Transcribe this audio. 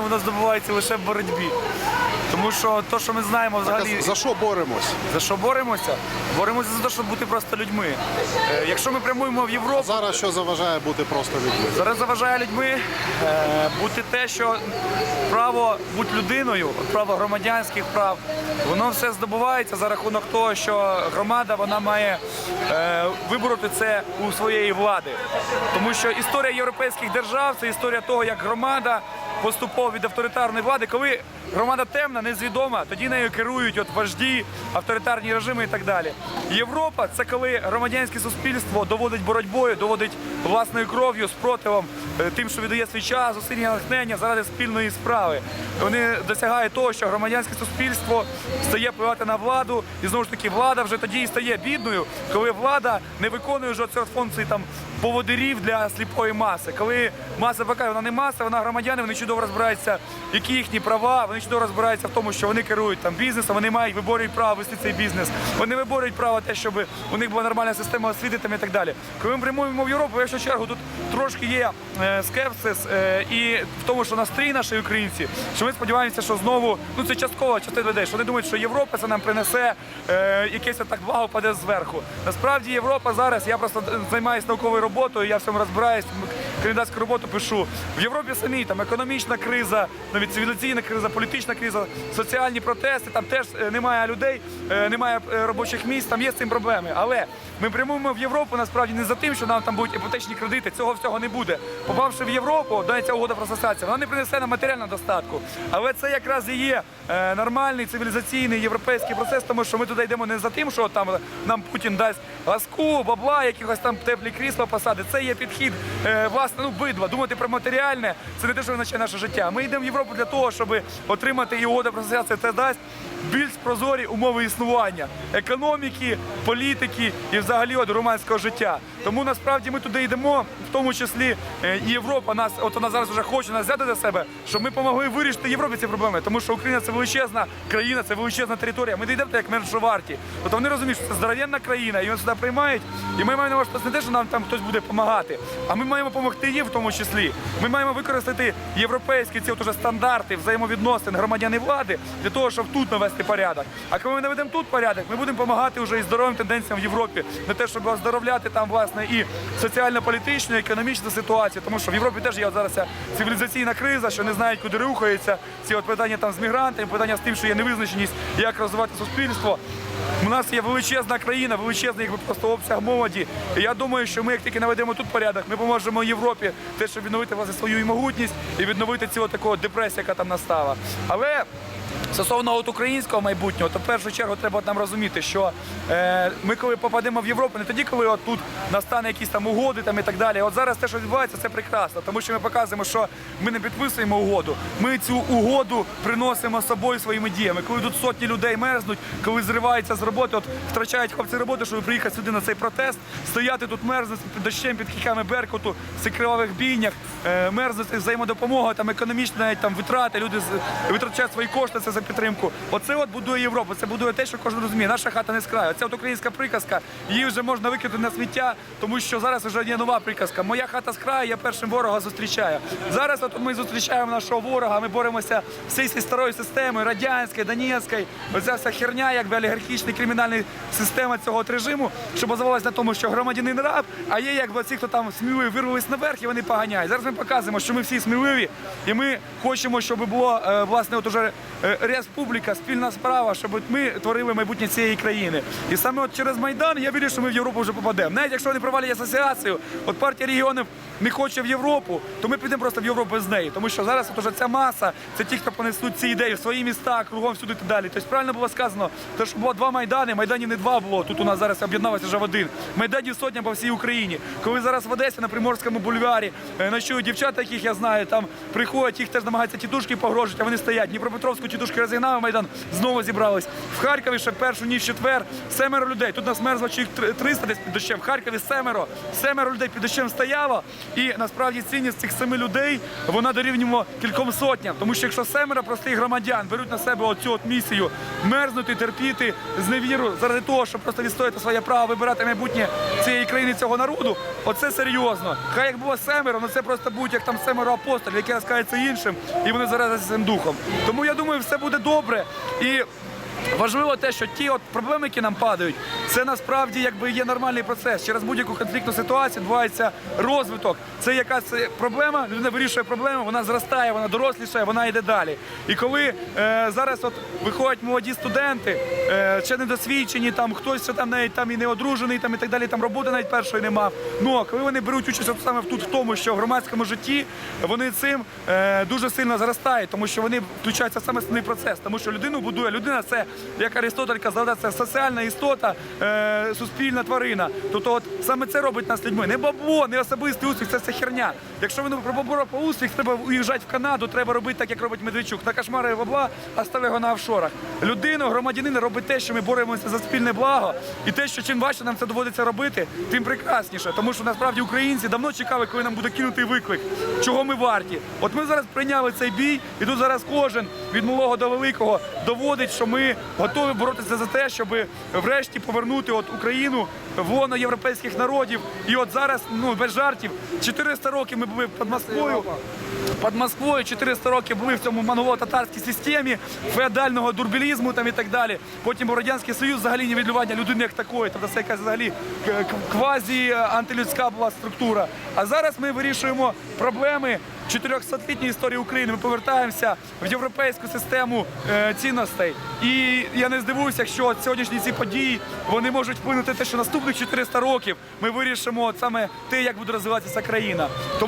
Воно здобувається лише в боротьбі. Тому що то, що ми знаємо взагалі. За що боремось? За що боремося? Боремося за те, щоб бути просто людьми. Е, Якщо ми прямуємо в Європу, Зараз що заважає бути просто людьми? зараз заважає людьми е, бути те, що право бути людиною, право громадянських прав, воно все здобувається за рахунок того, що громада вона має е, вибороти це у своєї влади. Тому що історія європейських держав це історія того, як громада поступово від авторитарної влади, коли громада темна, незвідома, тоді нею керують от вожді, авторитарні режими і так далі. Європа це коли громадянське суспільство доводить боротьбою, доводить власною кров'ю, спротивом, е, тим, що віддає свій час, зусилля натхнення заради спільної справи. Вони досягають того, що громадянське суспільство стає впливати на владу, і знову ж таки влада вже тоді і стає бідною, коли влада не виконує вже цих функцій там поводирів для сліпої маси. Коли маса така, вона не маса, вона громадяни, вони чудово розбираються, які їхні права, вони чудово розбираються в тому, що вони керують там бізнесом, вони мають виборюють право вести цей бізнес. Вони виборюють право те, щоб у них була нормальна система освіти там і так далі. Коли ми прямуємо в Європу, першу чергу тут трошки є е, скепсис е, і в тому, що настрій наші українці, що ми сподіваємося, що знову ну це частково частина людей, що вони думають, що Європа це нам принесе е, якесь так благо паде зверху. Насправді Європа зараз, я просто займаюся науковою роботою, я в цьому розбираюсь, кандидатську роботу пишу. В Європі самі там економічна криза, навіть цивілізаційна криза, політична криза, соціальні протести, там теж е, немає людей, е, немає е, робочих місць, там є з цим проблеми. Але ми прямуємо в Європу насправді не за тим, що нам там будуть іпотечні кредити. Цього всього не буде. Попавши в Європу, дається угода про асоціацію, вона не принесе нам матеріального достатку. Але це якраз і є нормальний цивілізаційний європейський процес, тому що ми туди йдемо не за тим, що там нам Путін дасть ласку, бабла, якихось там теплі крісла посади. Це є підхід е, власне, ну бидва, Думати про матеріальне це не те, що визначає наше життя. Ми йдемо в Європу для того, щоб отримати і угода про асоціацію. Це дасть більш прозорі умови існування економіки, політики і взагалі от громадського життя. Тому насправді ми туди йдемо, в тому числі е, і Європа нас, от вона зараз вже хоче нас взяти до себе, щоб ми допомогли вирішити Європі ці проблеми, тому що Україна це величезна країна, це величезна територія. Ми не йдемо як меншоварті. Тобто вони розуміють, що це здоровенна країна, і вони сюди приймають. І ми маємо не те, що нам там хтось буде допомагати, а ми маємо допомогти їм в тому числі. Ми маємо використати європейські ці от уже стандарти взаємовідносин громадян і влади для того, щоб тут навести порядок. А коли ми наведемо тут порядок, ми будемо допомагати вже і здоровим тенденціям в Європі на те, щоб оздоровляти там власне і соціально-політичну, і економічну ситуацію, тому що в Європі теж є от зараз цивілізаційна криза, що не знають, куди рухаються. Ці от питання там з мігрантами, питання з тим, що є невизначеність, як розвивати суспільство. У нас є величезна країна, величезний якби просто обсяг молоді. І я думаю, що ми, як тільки наведемо тут порядок, ми поможемо Європі те, щоб відновити власне свою і могутність і відновити цю таку депресію, яка там настала. Але Стосовно от українського майбутнього, то в першу чергу треба нам розуміти, що е, ми коли попадемо в Європу, не тоді, коли от тут настане якісь там угоди там і так далі. От зараз те, що відбувається, це прекрасно, тому що ми показуємо, що ми не підписуємо угоду. Ми цю угоду приносимо з собою своїми діями. Коли тут сотні людей мерзнуть, коли зриваються з роботи, от втрачають хлопці роботи, щоб приїхати сюди на цей протест, стояти тут мерзнути під дощем, під кіками Беркуту, в цих кривавих бійнях, е, мерзнути взаємодопомога, там економічні навіть там витрати, люди витрачають свої кошти це підтримку. Оце от будує Європу. Це будує те, що кожен розуміє. Наша хата не з краю. Це от українська приказка. Її вже можна викинути на сміття, тому що зараз вже є нова приказка. Моя хата з краю, я першим ворога зустрічаю. Зараз от ми зустрічаємо нашого ворога. Ми боремося з цією старою системою, радянською, донецькою. Оця вся херня, якби олігархічна кримінальна система цього режиму, що базувалась на тому, що громадянин раб, а є якби ці, хто там сміливі вирвались наверх і вони поганяють. Зараз ми показуємо, що ми всі сміливі, і ми хочемо, щоб було е, власне от уже е, республіка, спільна справа, щоб ми творили майбутнє цієї країни. І саме от через Майдан я вірю, що ми в Європу вже попадемо. Навіть якщо вони провалять асоціацію, от партія регіонів не хоче в Європу, то ми підемо просто в Європу з нею. Тому що зараз от уже ця маса, це ті, хто понесуть ці ідеї в свої міста, кругом всюди і далі. Тобто правильно було сказано, те, що було два майдани, майданів не два було. Тут у нас зараз об'єдналося вже в один. Майданів сотня по всій Україні. Коли зараз в Одесі на Приморському бульварі е, ночують дівчата, яких я знаю, там приходять, їх теж намагаються тітушки погрожувати, а вони стоять. Дніпропетровську тітушки розігнали майдан, знову зібрались. В Харкові ще першу ніч четвер семеро людей. Тут нас мерзло чоловік 300 десь під дощем. В Харкові семеро. Семеро людей під дощем стояло. І насправді цінність цих семи людей вона дорівнює кільком сотням. Тому що якщо семеро простих громадян беруть на себе оцю от місію мерзнути, терпіти з невіру заради того, щоб просто відстояти своє право вибирати майбутнє цієї країни, цього народу, оце серйозно. Хай як було семеро, ну це просто будуть як там семеро апостолів, які розкаються іншим, і вони заразяться цим духом. Тому я думаю, все буде добре. І Важливо те, що ті от проблеми, які нам падають, це насправді якби є нормальний процес. Через будь-яку конфліктну ситуацію відбувається розвиток. Це якась е, проблема, людина вирішує проблему, вона зростає, вона дорослішає, вона йде далі. І коли е, зараз от виходять молоді студенти, е, ще недосвідчені, там хтось ще там навіть там і не одружений, там і так далі, там роботи навіть першої не мав. Ну коли вони беруть участь от саме тут в тому, що в громадському житті вони цим е, дуже сильно зростають, тому що вони включаються саме основний процес, тому що людину будує людина це, як Аристотель казав, це соціальна істота, е, суспільна тварина. Тобто, от саме це робить нас людьми. Не бабло, не особистий успіх, це все херня. Якщо ви про бабло про успіх, треба уїжджати в Канаду, треба робити так, як робить Медведчук. На кошмари бабла, а ставить його на офшорах. Людину, громадянина робить те, що ми боремося за спільне благо, і те, що чим важче нам це доводиться робити, тим прекрасніше. Тому що насправді українці давно чекали, коли нам буде кинутий виклик, чого ми варті. От ми зараз прийняли цей бій, і тут зараз кожен від малого до великого доводить, що ми готові боротися за те, щоб врешті повернути от Україну в лоно європейських народів. І от зараз, ну без жартів, 400 років ми були під Москвою. Під Москвою 400 років були в цьому монголо-татарській системі феодального дурбілізму там і так далі. Потім Радянський Союз, взагалі нівелювання людини як такої, тобто це якась взагалі квазі антилюдська була структура. А зараз ми вирішуємо проблеми 400-літньої історії України. Ми повертаємося в європейську систему е, цінностей. І я не здивуюся, якщо сьогоднішні ці події вони можуть вплинути те, що наступних 400 років ми вирішимо саме те, як буде розвиватися країна.